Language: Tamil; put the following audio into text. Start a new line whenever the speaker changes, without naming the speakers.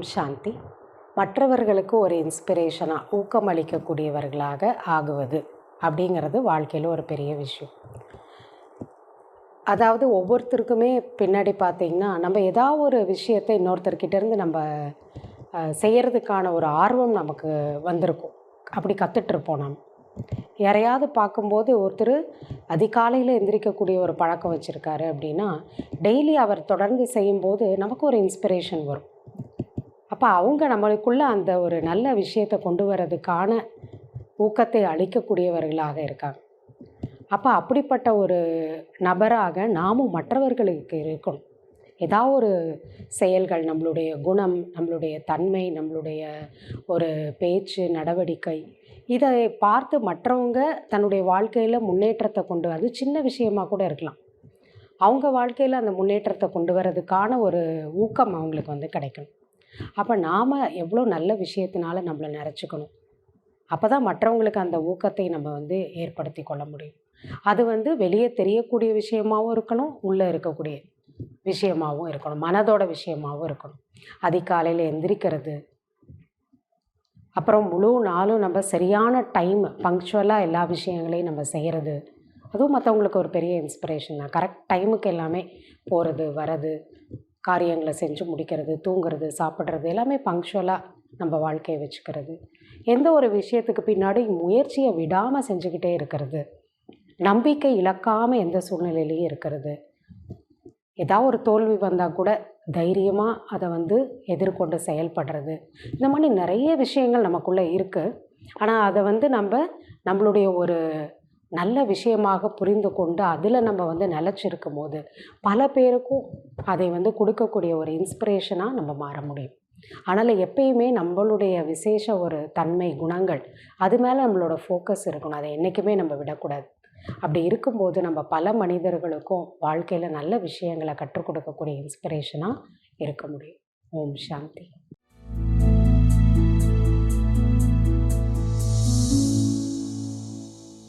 சாந்தி. மற்றவர்களுக்கு ஒரு இன்ஸ்பிரேஷனாக ஊக்கமளிக்கக்கூடியவர்களாக ஆகுவது அப்படிங்கிறது வாழ்க்கையில் ஒரு பெரிய விஷயம். அதாவது ஒவ்வொருத்தருக்குமே பின்னாடி பார்த்திங்கன்னா நம்ம ஏதாவது ஒரு விஷயத்தை இன்னொருத்தர்கிட்டேருந்து நம்ம செய்கிறதுக்கான ஒரு ஆர்வம் நமக்கு வந்திருக்கும். அப்படி கற்றுட்ருப்போம் நம்ம யாரையாவது பார்க்கும்போது ஒருத்தர் அதிகாலையில் எந்திரிக்கக்கூடிய ஒரு பழக்கம் வச்சுருக்காரு அப்படின்னா டெய்லி அவர் தொடர்ந்து செய்யும்போது நமக்கு ஒரு இன்ஸ்பிரேஷன் வரும். அப்போ அவங்க நம்மளுக்குள்ள அந்த ஒரு நல்ல விஷயத்தை கொண்டு வர்றதுக்கான ஊக்கத்தை அளிக்கக்கூடியவர்களாக இருக்காங்க. அப்போ அப்படிப்பட்ட ஒரு நபராக நாமும் மற்றவர்களுக்கு இருக்கணும். ஏதாவது ஒரு செயல்கள் நம்மளுடைய குணம் நம்மளுடைய தன்மை நம்மளுடைய ஒரு பேச்சு நடவடிக்கை இதை பார்த்து மற்றவங்க தன்னுடைய வாழ்க்கையில் முன்னேற்றத்தை கொண்டு அது சின்ன விஷயமாக கூட இருக்கலாம். அவங்க வாழ்க்கையில் அந்த முன்னேற்றத்தை கொண்டு வர்றதுக்கான ஒரு ஊக்கம் அவங்களுக்கு வந்து கிடைக்கணும். அப்போ நாம் எவ்வளோ நல்ல விஷயத்தினால நம்மளை நிறச்சிக்கணும் அப்போ தான் மற்றவங்களுக்கு அந்த ஊக்கத்தை நம்ம வந்து ஏற்படுத்தி கொள்ள முடியும். அது வந்து வெளியே தெரியக்கூடிய விஷயமாகவும் இருக்கணும் உள்ளே இருக்கக்கூடிய விஷயமாகவும் இருக்கணும் மனதோட விஷயமாகவும் இருக்கணும். அதிகாலையில் எந்திரிக்கிறது. அப்புறம் முழு நாளும் நம்ம சரியான டைம் பங்க்சுவலாக எல்லா விஷயங்களையும் நம்ம செய்கிறது அதுவும் மற்றவங்களுக்கு ஒரு பெரிய இன்ஸ்பிரேஷன் தான். கரெக்ட் டைமுக்கு எல்லாமே போகிறது வர்றது காரியங்களை செஞ்சு முடிக்கிறது தூங்குறது சாப்பிட்றது எல்லாமே பங்க்சுவலாக நம்ம வாழ்க்கையை வச்சுக்கிறது. எந்த ஒரு விஷயத்துக்கு பின்னாடி முயற்சியை விடாமல் செஞ்சுக்கிட்டே இருக்கிறது. நம்பிக்கை இழக்காமல் எந்த சூழ்நிலையிலையும் இருக்கிறது. ஏதாவது ஒரு தோல்வி வந்தால் கூட தைரியமாக அதை வந்து எதிர்கொண்டு செயல்படுறது. இந்த மாதிரி நிறைய விஷயங்கள் நமக்குள்ளே இருக்குது ஆனால் அதை வந்து நம்ம நம்மளுடைய ஒரு நல்ல விஷயமாக புரிந்து கொண்டு அதில் நம்ம வந்து நிலச்சிருக்கும் போது பல பேருக்கும் அதை வந்து கொடுக்கக்கூடிய ஒரு இன்ஸ்பிரேஷனாக நம்ம மாற முடியும். அதனால் எப்பயுமே நம்மளுடைய விசேஷ ஒரு தன்மை குணங்கள் அது மேலே நம்மளோட ஃபோக்கஸ் இருக்கணும். அதை என்றைக்குமே நம்ம விடக்கூடாது. அப்படி இருக்கும்போது நம்ம பல மனிதர்களுக்கும் வாழ்க்கையில் நல்ல விஷயங்களை கற்றுக் கொடுக்கக்கூடிய இன்ஸ்பிரேஷனாக இருக்க முடியும். ஓம் சாந்தி.